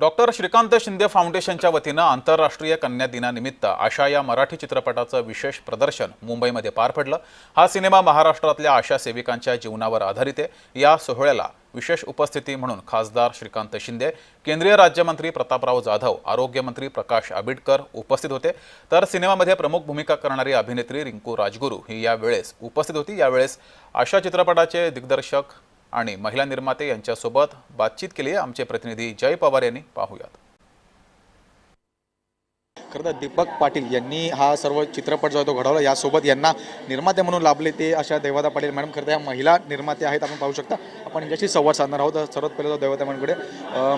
Doctor Shrikant Shinde फाउंडेशनच्या वतीनं आंतरराष्ट्रीय कन्या दिनानिमित्त आशा या मराठी चित्रपटाचं विशेष प्रदर्शन मुंबईमध्ये पार पडलं. हा सिनेमा महाराष्ट्रातल्या आशा सेविकांच्या जीवनावर आधारित आहे. या सोहळ्याला विशेष उपस्थिती म्हणून खासदार श्रीकांत शिंदे केंद्रीय राज्यमंत्री प्रतापराव जाधव आरोग्यमंत्री प्रकाश आबिडकर उपस्थित होते. तर सिनेमामध्ये प्रमुख भूमिका करणारी अभिनेत्री रिंकू राजगुरू ही यावेळेस उपस्थित होती. यावेळेस आशा चित्रपटाचे दिग्दर्शक आणि महिला निर्माते यांच्यासोबत बातचीत केली आहे आमचे प्रतिनिधी जय पवार यांनी. पाहूयात. खरं तर दीपक पाटील यांनी हा सर्व चित्रपट जो आहे तो घडवला यासोबत यांना निर्माते म्हणून लाभले ते अशा देवदा पाटील मॅडम. खरं तर या महिला निर्माते आहेत आपण पाहू शकता. आपण यांच्याशी संवाद साधणार आहोत. तर सर्वात पहिलं जो देवता मॅडमकडे.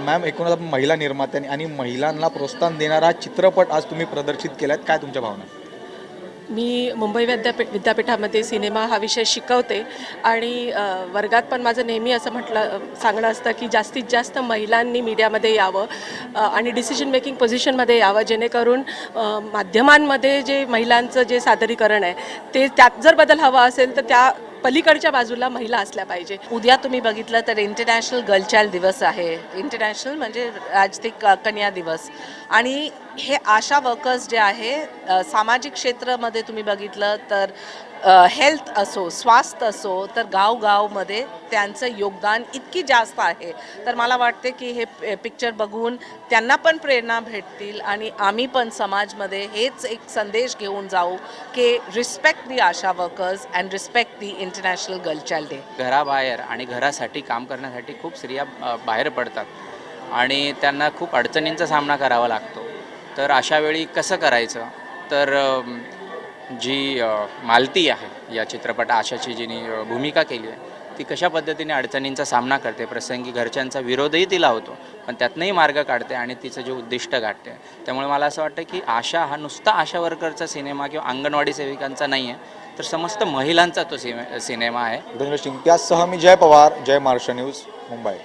मॅम एकूणच आपण महिला निर्मात्यांनी आणि महिलांना प्रोत्साहन देणारा चित्रपट आज तुम्ही प्रदर्शित केला काय तुमच्या भावना? मी मुंबई विद्यापीठ विद्यापीठामध्ये सिनेमा हा विषय शिकवते आणि वर्गात पण माझं नेहमी असं म्हटलं सांगणं असतं की जास्तीत जास्त महिलांनी मीडियामध्ये यावं आणि डिसिजन मेकिंग पोझिशनमध्ये यावं जेणेकरून माध्यमांमध्ये जे महिलांचं जे सादरीकरण आहे ते त्यात जर बदल हवा असेल तर त्या पलीकडच्या बाजूला महिला असल्या पाहिजे. उद्या तुम्ही बघितलं तर इंटरनॅशनल गर्ल चाइल्ड दिवस आहे. इंटरनॅशनल म्हणजे राजतिक कन्या दिवस. आणि हे आशा वर्कर्स जे आहे सामाजिक क्षेत्रामध्ये तुम्ही बघितलं तर हेल्थ असो स्वास्थ्य असो तर गावगावमध्ये त्यांचं योगदान इतकी जास्त आहे. तर मला वाटते की हे पिक्चर बघून त्यांना पण प्रेरणा भेटतील आणि आम्ही पण समाजमध्ये हेच एक संदेश घेऊन जाऊ की respect the ASHA workers and respect the international girl child day घराबाहेर आणि घरासाठी काम करण्यासाठी खूप स्त्रिया बाहेर पडतात. आणि त्यांना खूप अडचणींचा सामना करावा लागतो. तर अशा वेळी कसं करायचं? तर जी मालती आहे या चित्रपट आशाची जिने भूमिका केली आहे ती कशा पद्धतीने अडचणींचा सामना करते? प्रसंगी घरच्यांचा विरोधही तिला होतो पण त्यातनंही मार्ग काढते आणि तिचं जे उद्दिष्ट गाठते. त्यामुळे मला असं वाटतं की आशा हा नुसता आशा वर्करचा सिनेमा किंवा अंगणवाडी सेविकांचा नाही आहे तर समस्त महिलांचा तो सिने सिनेमा आहे. त्यासह मी जय पवार जय महाराष्ट्र न्यूज मुंबई.